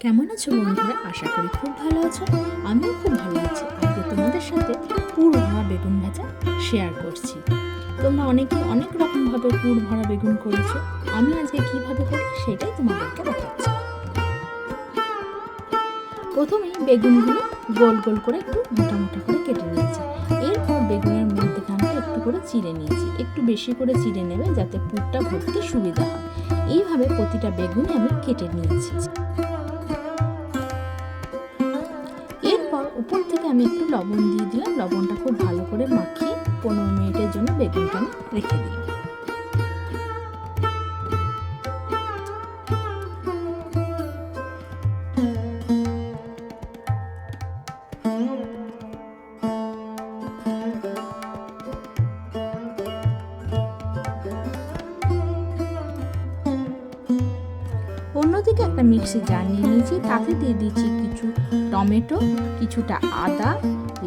কেমন আছো বন্ধুরা? আশা করি খুব ভালো আছো। আমিও খুব ভালো আছি। আজকে তোমাদের সাথে পুর ভরা বেগুন ভাজা শেয়ার করছি। তোমরা অনেকে অনেক রকমভাবে পুর ভরা বেগুন করেছ। আমি আজকে কীভাবে করি সেটাই তোমাদেরকে দেখাচ্ছি। প্রথমেই বেগুনগুলো গোল গোল করে একটু মোটা মোটা করে কেটে নিয়েছি। এরপর বেগুনের মধ্যেখানটা একটু করে চিড়ে নিয়েছি। একটু বেশি করে চিড়ে নেবে যাতে পুরটা ভরতে সুবিধা হয়। এইভাবে প্রতিটা বেগুনই আমি কেটে নিয়েছি। আমি একটু লবণ দিয়ে দিলাম। লবণটা খুব ভালো করে মাখিয়ে পনেরো মিনিটের জন্য বেগুনটা আমি রেখে দিই। অন্যদিকে একটা মিক্সি জার নিয়ে নিয়েছি, তাতে দিয়ে দিচ্ছি কিছু টমেটো, কিছুটা আদা,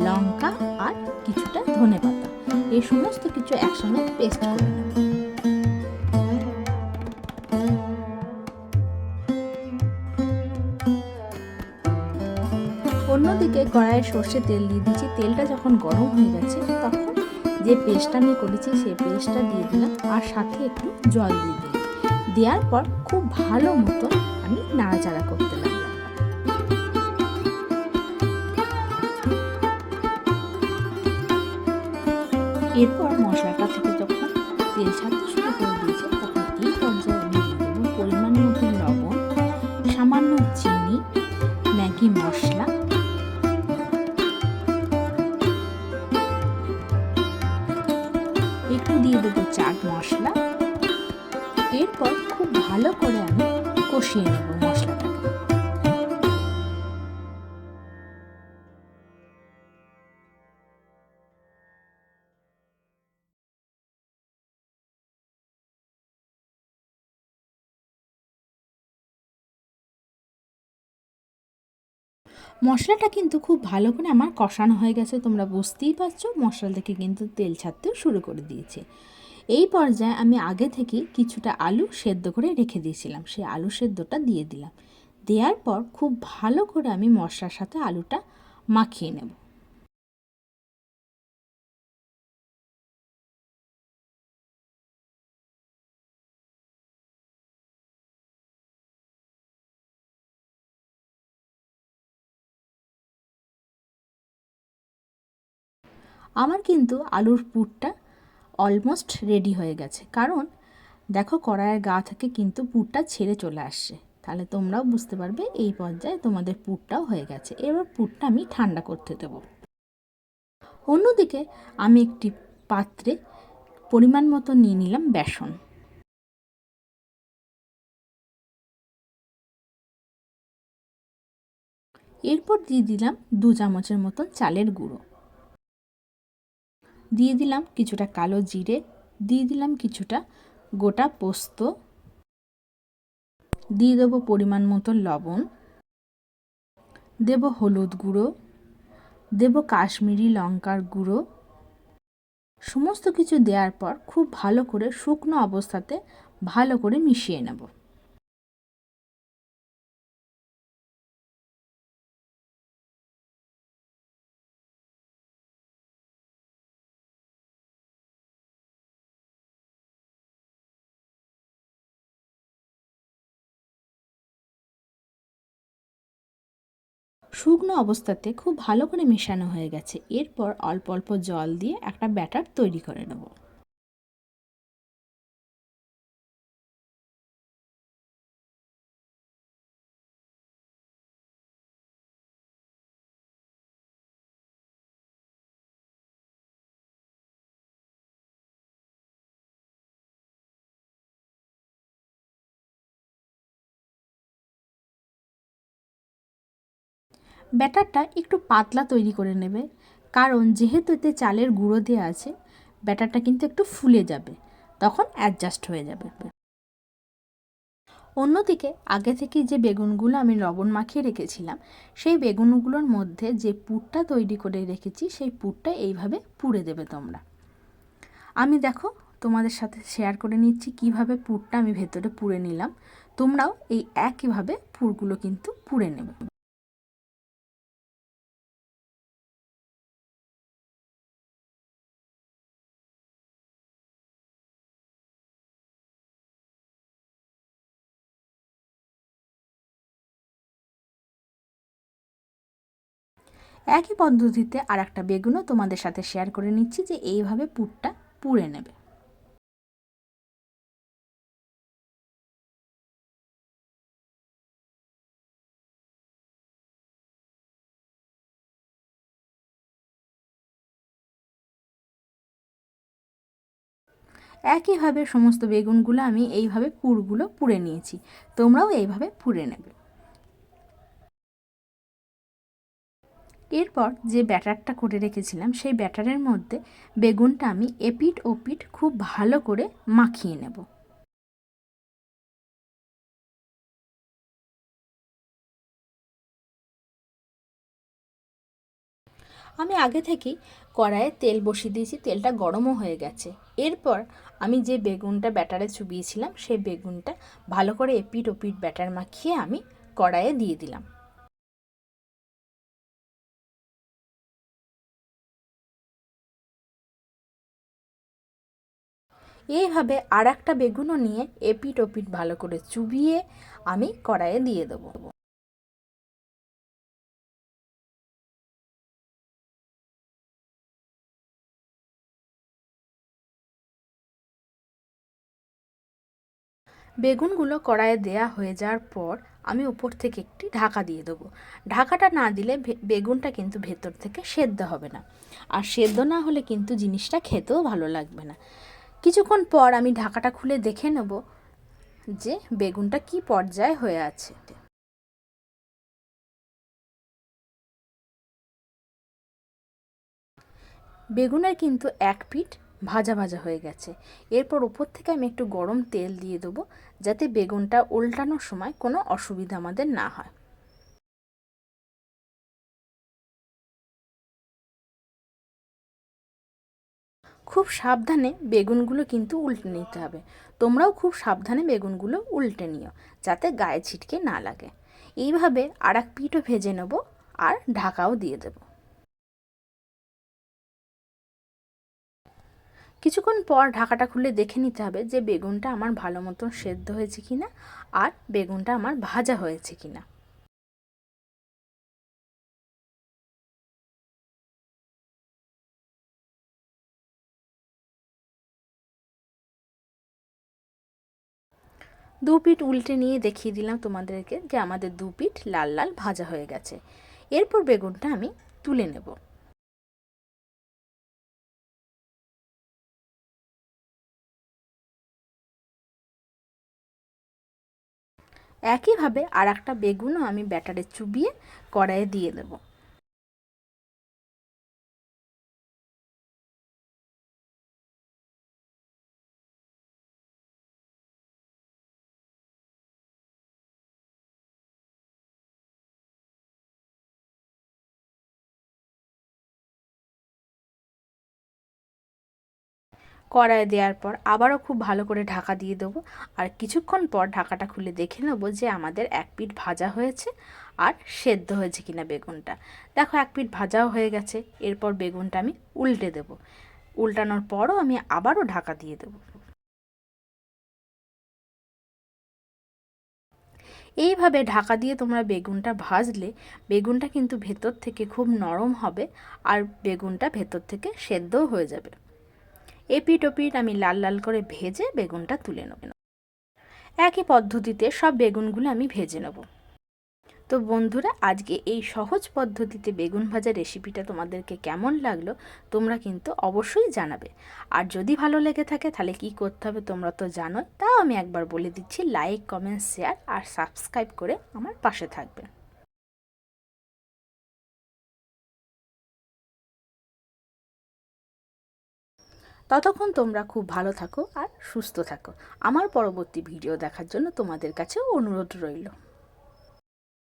লঙ্কা আর কিছুটা ধনে পাতা। এই সমস্ত কিছু একসঙ্গে পেস্ট করে নেব। অন্যদিকে কড়াইয়ে সর্ষে তেল দিয়ে দিচ্ছি। তেলটা যখন গরম হয়ে গেছে, তখন যে পেস্টটা আমি করেছি, সেই পেস্টটা দিয়ে দিলাম আর সাথে একটু জল দিয়ে দিলাম। দেওয়ার পর খুব ভালো মতো আমি নাড়াচাড়া করতে এরপর মশলাটা থেকে যখন তেল ছাড়তে শুরু করে দিয়েছে, তখন এই পর্যায়ে আমি দেবো পরিমাণ মতো লবণ, সামান্য চিনি, ম্যাগি মশলা। একটু দিয়ে দেবো চাট মশলা। এরপর খুব ভালো করে আমি কষিয়ে নেব মশলাটা কিন্তু খুব ভালো করে আমার কষানো হয়ে গেছে, তোমরা বুঝতেই পারছ। মশলা থেকে কিন্তু তেল ছাড়তেও শুরু করে দিয়েছে। এই পর্যায়ে আমি আগে থেকে কিছুটা আলু সেদ্ধ করে রেখে দিয়েছিলাম, সেই আলু সেদ্ধটা দিয়ে দিলাম। দেওয়ার পর খুব ভালো করে আমি মশলার সাথে আলুটা মাখিয়ে নেব। আমার কিন্তু আলুর পুরটা অলমোস্ট রেডি হয়ে গেছে। কারণ দেখো কড়াইয়ের গা থেকে কিন্তু পুরটা ছেড়ে চলে আসছে। তাহলে তোমরাও বুঝতে পারবে এই পর্যায়ে তোমাদের পুরটাও হয়ে গেছে। এবার পুরটা আমি ঠান্ডা করতে দেব। অন্যদিকে আমি একটি পাত্রে পরিমাণ মতো নিয়ে নিলাম বেসন। এরপর দিয়ে দিলাম দু চামচের মতন চালের গুঁড়ো। দিয়ে দিলাম কিছুটা কালো জিরে, দিয়ে দিলাম কিছুটা গোটা পোস্ত, দিয়ে দেবো পরিমাণ মতো লবণ, দেব হলুদ গুঁড়ো, দেব কাশ্মীরি লঙ্কার গুঁড়ো। সমস্ত কিছু দেওয়ার পর খুব ভালো করে শুকনো অবস্থাতে ভালো করে মিশিয়ে নেব। শুকনো অবস্থাতে খুব ভালো করে মেশানো হয়ে গেছে। এরপর অল্প অল্প জল দিয়ে একটা ব্যাটার তৈরি করে নেব। ব্যাটারটা একটু পাতলা তৈরি করে নেবে। কারণ যেহেতু এতে চালের গুঁড়ো দেওয়া আছে, ব্যাটারটা কিন্তু একটু ফুলে যাবে, তখন অ্যাডজাস্ট হয়ে যাবে। অন্যদিকে আগে থেকে যে বেগুনগুলো আমি লবণ মাখিয়ে রেখেছিলাম, সেই বেগুনগুলোর মধ্যে যে পুরটা তৈরি করে রেখেছি, সেই পুরটা এইভাবে পুড়ে দেবে তোমরা। আমি দেখো, তোমাদের সাথে শেয়ার করে নিচ্ছি কীভাবে পুরটা আমি ভেতরে পুড়ে নিলাম। তোমরাও এই একইভাবে পুরগুলো কিন্তু পুড়ে নেবে। একই পদ্ধতিতে আর একটা বেগুনও তোমাদের সাথে শেয়ার করে নিচ্ছি যে এইভাবে পুরটা পুড়ে নেবে। একইভাবে সমস্ত বেগুনগুলো আমি এইভাবে পুরগুলো পুড়ে নিয়েছি। তোমরাও এইভাবে পুড়ে নেবে। এরপর যে ব্যাটারটা করে রেখেছিলাম, সেই ব্যাটারের মধ্যে বেগুনটা আমি এপিট ওপিট খুব ভালো করে মাখিয়ে নেব। আমি আগে থেকেই কড়াইয়ে তেল বসিয়ে দিয়েছি, তেলটা গরমও হয়ে গেছে। এরপর আমি যে বেগুনটা ব্যাটারে চুবিয়েছিলাম, সেই বেগুনটা ভালো করে এপিট ওপিট ব্যাটার মাখিয়ে আমি কড়াইয়ে দিয়ে দিলাম। এইভাবে আর একটা বেগুনও নিয়ে এপিট ওপিট ভালো করে চুবিয়ে আমি কড়াইয়ে দিয়ে দেবো। বেগুনগুলো কড়াইয়ে দেয়া হয়ে যাওয়ার পর আমি উপর থেকে একটি ঢাকা দিয়ে দেবো। ঢাকাটা না দিলে বেগুনটা কিন্তু ভেতর থেকে সেদ্ধ হবে না। আর সেদ্ধ না হলে কিন্তু জিনিসটা খেতেও ভালো লাগবে না। কিছুক্ষণ পর আমি ঢাকাটা খুলে দেখে নেব যে বেগুনটা কি পর্যায়ে হয়ে আছে। বেগুনের কিন্তু এক পিঠ ভাজা ভাজা হয়ে গেছে। এরপর উপর থেকে আমি একটু গরম তেল দিয়ে দেবো যাতে বেগুনটা উল্টানোর সময় কোনো অসুবিধা আমাদের না হয়। খুব সাবধানে বেগুনগুলো কিন্তু উল্টে নিতে হবে। তোমরাও খুব সাবধানে বেগুনগুলো উল্টে নিও, যাতে গায়ে ছিটকে না লাগে। এইভাবে আর এক পিঠও ভেজে নেব আর ঢাকাও দিয়ে দেব। কিছুক্ষণ পর ঢাকাটা খুলে দেখে নিতে হবে যে বেগুনটা আমার ভালো মতন সেদ্ধ হয়েছে কিনা আর বেগুনটা আমার ভাজা হয়েছে কিনা। দু পিঠ উল্টে নিয়ে দেখিয়ে দিলাম তোমাদেরকে যে আমাদের দু পিঠ লাল লাল ভাজা হয়ে গেছে। এরপর বেগুনটা আমি তুলে নেব। একইভাবে আর একটা বেগুনও আমি ব্যাটারে চুবিয়ে কড়াইয়ে দিয়ে দেবো। কড়াই দেওয়ার পর আবারও খুব ভালো করে ঢাকা দিয়ে দেবো। আর কিছুক্ষণ পর ঢাকাটা খুলে দেখে নেব যে আমাদের এক পিঠ ভাজা হয়েছে আর সেদ্ধ হয়েছে কিনা বেগুনটা। দেখো এক পিঠ ভাজাও হয়ে গেছে, এরপর বেগুনটা আমি উল্টে দেব। উল্টানোর পরও আমি আবারও ঢাকা দিয়ে দেবো। এইভাবে ঢাকা দিয়ে তোমরা বেগুনটা ভাজলে বেগুনটা কিন্তু ভেতর থেকে খুব নরম হবে আর বেগুনটা ভেতর থেকে সেদ্ধও হয়ে যাবে। এপিট ওপিট আমি লাল লাল করে ভেজে বেগুনটা তুলে নেব। একই পদ্ধতিতে সব বেগুনগুলো আমি ভেজে নেব। তো বন্ধুরা, আজকে এই সহজ পদ্ধতিতে বেগুন ভাজা রেসিপিটা তোমাদেরকে কেমন লাগল তোমরা কিন্তু অবশ্যই জানাবে। আর যদি ভালো লেগে থাকে, তাহলে কি করতে হবে তোমরা তো জানো তাও আমি একবার বলে দিচ্ছি লাইক কমেন্ট শেয়ার আর সাবস্ক্রাইব করে আমার পাশে থাকবে। ততক্ষণ তোমরা খুব ভালো থাকো আর সুস্থ থাকো। আমার পরবর্তী ভিডিও দেখার জন্য তোমাদের কাছেও অনুরোধ রইল।